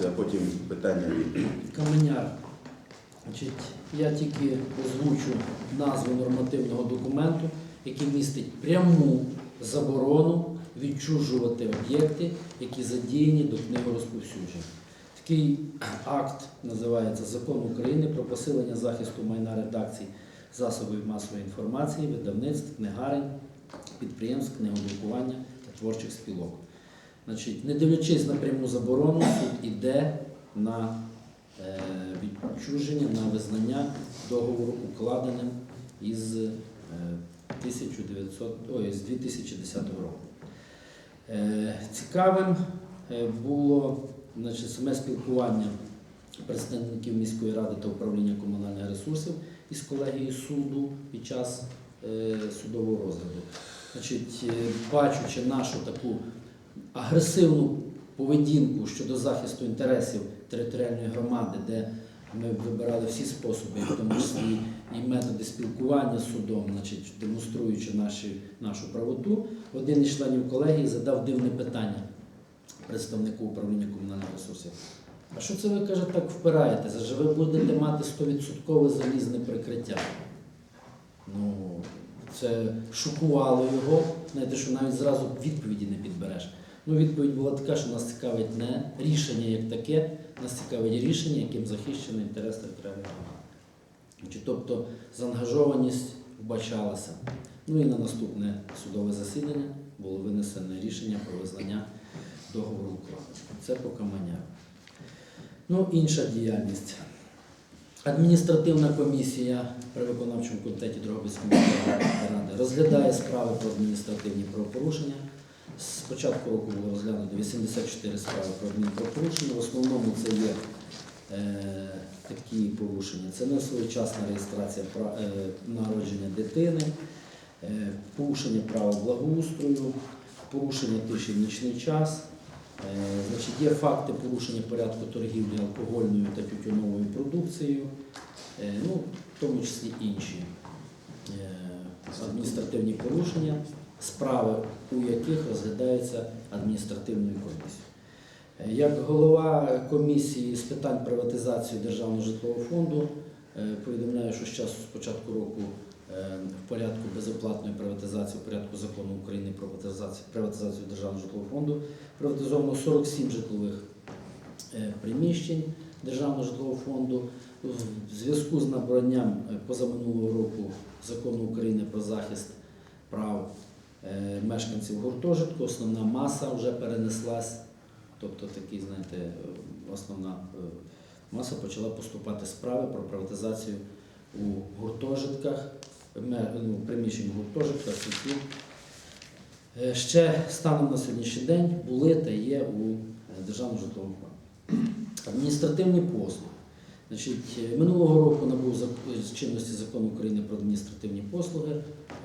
інформацію, а потім питання від. Каменяр. Значить, я тільки озвучу назву нормативного документу, який містить пряму заборону відчужувати об'єкти, які задіяні до книгорозповсюдження. Такий акт називається Закон України про посилення захисту майна редакцій засобів масової інформації, видавництв, книгарень, підприємств, книгодрукування та творчих спілок. Значить, не дивлячись на пряму заборону, суд іде на е, відчуження, на визнання договору укладеним із е, 1900, ой, з 2010 року. Е, Цікавим було значить, саме спілкування представників міської ради та управління комунальних ресурсів із колегією суду під час судового розгляду. Значить, бачучи нашу таку агресивну поведінку щодо захисту інтересів територіальної громади, де ми вибирали всі способи, в тому числі і методи спілкування з судом, значить, демонструючи наші, нашу правоту, один із членів колегії задав дивне питання представнику управління комунальних ресурсів. А що це ви каже, так впираєтеся? Же ви будете мати 100% залізне прикриття? Ну, це шокувало його. Знаєте, що навіть зразу відповіді не підбереш. Ну, відповідь була така, що нас цікавить не рішення як таке, нас цікавить рішення, яким захищений інтерес територіальної громади. Тобто заангажованість вбачалася. Ну і на наступне судове засідання було винесене рішення про визнання договору укладення. Це по. Ну, інша діяльність. Адміністративна комісія при виконавчому комітеті Дрогобицької ради розглядає справи про адміністративні правопорушення. З початку року було розглянуто 84 справи про адмінправопорушення. В основному це є е, такі порушення. Це несвоєчасна реєстрація пра- е, народження дитини, е, порушення права благоустрою, порушення тиші в нічний час. Е, Значить, є факти порушення порядку торгівлі алкогольною та тютюновою продукцією, е, ну, в тому числі інші е, адміністративні порушення, справи, у яких розглядаються адміністративною комісією. Е, Як голова комісії з питань приватизації Державного житлового фонду е, повідомляю, що з часу з початку року е, в порядку безоплатної приватизації, в порядку закону України про приватизацію, Державного житлового фонду приватизовано 47 житлових приміщень Державного житлового фонду. В зв'язку з набранням позаминулого року закону України про захист прав мешканців гуртожитку, основна маса вже перенеслась, тобто такі, знаєте, е, основна е, маса почала поступати справи про приватизацію у гуртожитках, ну, у гуртожитках, які е, ще станом на сьогоднішній день були та є у е, Державному житловому фонді. Адміністративні послуги. Значить, е, минулого року набув з чинності закон України про адміністративні послуги.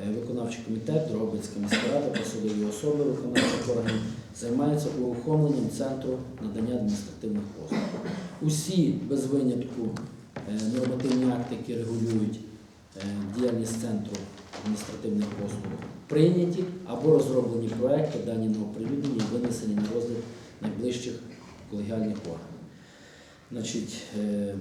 Е, Виконавчий комітет, Дрогобицька міська рада, посадові особи виконавчих органів займаються урухомленням центру надання адміністративних послуг. Усі без винятку е, нормативні акти, які регулюють діяльність центру адміністративних послуг, прийняті або розроблені проекти, дані на оприлюднення і винесені на розгляд найближчих колегіальних органів. Значить, е,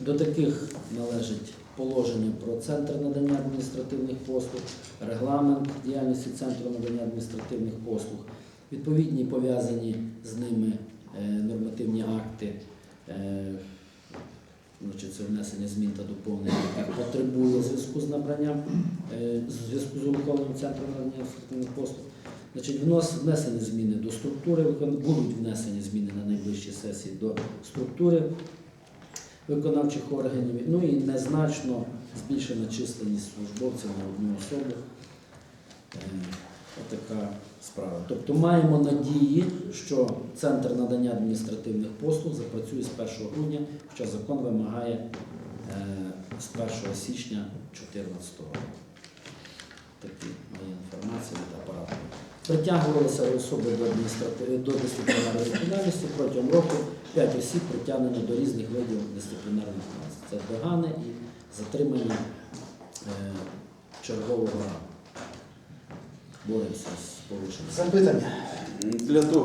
до таких належить положення про центр надання адміністративних послуг, регламент діяльності центру надання адміністративних послуг, відповідні пов'язані з ними е, нормативні акти. е, Значить, це внесення змін та доповнень, яких потребує зв'язку з набранням, зв'язку з урахуванням центру надання адміністративних послуг. Значить, внесені зміни до структури, будуть внесені зміни на найближчій сесії до структури виконавчих органів, ну і незначно збільшена численність службовців на одну особу. Е, Отака справа. Тобто маємо надії, що Центр надання адміністративних послуг запрацює з 1 грудня, хоча закон вимагає е, з 1 січня 2014 року. Такі від апарату. Притягувалися особи до, дисциплінарної відповідальності протягом року 5 осіб притягнено до різних видів дисциплінарних відповідальності. Це догани і затримання е, чергового. Боремося з порушенням. Запитання. Для того,